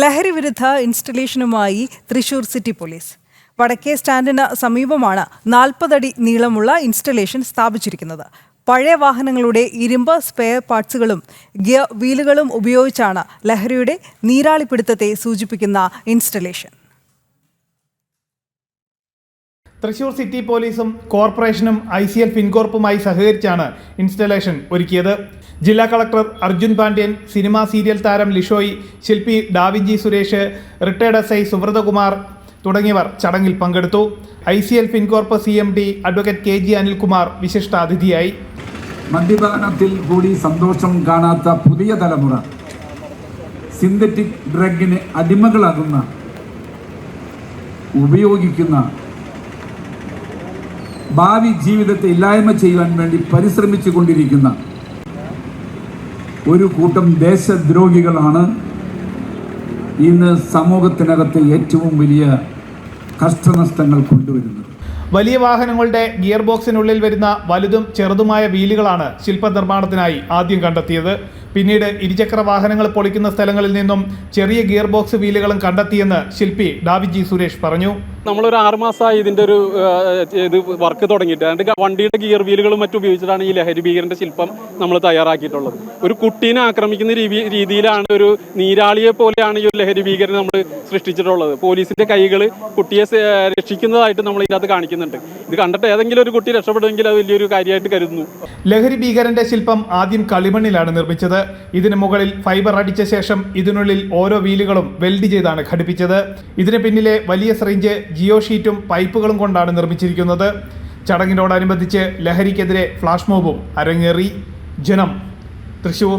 ലഹരി വിരുദ്ധ ഇൻസ്റ്റലേഷനുമായി Thrissur city police വടക്കേ സ്റ്റാൻഡിന് സമീപമാണ് നാൽപ്പതടി നീളമുള്ള ഇൻസ്റ്റലേഷൻ സ്ഥാപിച്ചിരിക്കുന്നത്. പഴയ വാഹനങ്ങളുടെ ഇരുമ്പ് സ്പെയർ പാർട്സുകളും ഗിയർ വീലുകളും ഉപയോഗിച്ചാണ് ലഹരിയുടെ നീരാളിപ്പിടുത്തത്തെ സൂചിപ്പിക്കുന്ന ഇൻസ്റ്റലേഷൻ തൃശൂർ സിറ്റി പോലീസും കോർപ്പറേഷനും ഐ സി എൽ ഫിൻകോർപ്പുമായി സഹകരിച്ചാണ് ഇൻസ്റ്റലേഷൻ ഒരുക്കിയത്. ജില്ലാ collector Arjun Pandian cinema serial താരം ലിഷോയ് ശില്പി Da Vinci Suresh retired S I Subrathakumar തുടങ്ങിയവർ ചടങ്ങിൽ പങ്കെടുത്തു. I C L Fincorp C M D advocate K G Anilkumar വിശിഷ്ടാതിഥിയായി. മദ്യപാനത്തിൽ കൂടി സന്തോഷം കാണാത്ത പുതിയ തലമുറ സിന്തറ്റിക് ഡ്രഗിന് അടിമകളാകുന്ന ഉപയോഗിക്കുന്ന ഭാവി ജീവിതത്തെ ഇല്ലായ്മ ചെയ്യുവാൻ വേണ്ടി പരിശ്രമിച്ചു കൊണ്ടിരിക്കുന്ന ഒരു കൂട്ടം ദേശദ്രോഹികളാണ് ഇന്ന് സമൂഹത്തിനകത്ത് ഏറ്റവും വലിയ കഷ്ടനഷ്ടങ്ങൾ കൊണ്ടുവരുന്നത്. വലിയ വാഹനങ്ങളുടെ ഗിയർ ബോക്സിനുള്ളിൽ വരുന്ന വലുതും ചെറുതുമായ വീലുകളാണ് ശില്പനിർമ്മാണത്തിനായി ആദ്യം കണ്ടെത്തിയത്. പിന്നീട് ഇരുചക്ര വാഹനങ്ങൾ പൊളിക്കുന്ന സ്ഥലങ്ങളിൽ നിന്നും ചെറിയ ഗിയർ ബോക്സ് വീലുകളും കണ്ടെത്തിയെന്ന് ശില്പി ഡാവിജി സുരേഷ് പറഞ്ഞു. നമ്മളൊരു ആറ് മാസമായി ഇതിന്റെ ഒരു ഇത് വർക്ക് തുടങ്ങിയിട്ട്. അതിന്റെ വണ്ടിയുടെ ഗിയർ വീലുകളും മറ്റും ഉപയോഗിച്ചിട്ടാണ് ഈ ലഹരി ഭീകരന്റെ ശില്പം നമ്മൾ തയ്യാറാക്കിയിട്ടുള്ളത്. ഒരു കുട്ടീനെ ആക്രമിക്കുന്ന രീതിയിലാണ് ഒരു നീരാളിയെ പോലെയാണ് ഈ ഒരു ലഹരി ഭീകരനെ നമ്മൾ സൃഷ്ടിച്ചിട്ടുള്ളത്. പോലീസിന്റെ കൈകൾ കുട്ടിയെ രക്ഷിക്കുന്നതായിട്ട് നമ്മൾ ഇതിനകത്ത് കാണിക്കുന്നുണ്ട്. ഇത് കണ്ടിട്ട് ഏതെങ്കിലും ഒരു കുട്ടി രക്ഷപ്പെടുമെങ്കിൽ അത് വലിയൊരു കാര്യമായിട്ട് കരുതുന്നു. ലഹരി ഭീകരന്റെ ശില്പം ആദ്യം കളിമണ്ണിലാണ് നിർമ്മിച്ചത്. ഇതിന് മുകളിൽ ഫൈബർ അടിച്ച ശേഷം ഇതിനുള്ളിൽ ഓരോ വീലുകളും വെൽഡ് ചെയ്താണ് ഘടിപ്പിച്ചത്. ഇതിന് പിന്നിലെ വലിയ സ്രിഞ്ച് ജിയോ ഷീറ്റും പൈപ്പുകളും കൊണ്ടാണ് നിർമ്മിച്ചിരിക്കുന്നത്. ചടങ്ങിനോടനുബന്ധിച്ച് ലഹരിക്കെതിരെ ഫ്ലാഷ് മോബും അരങ്ങേറി. ജനം തൃശൂർ.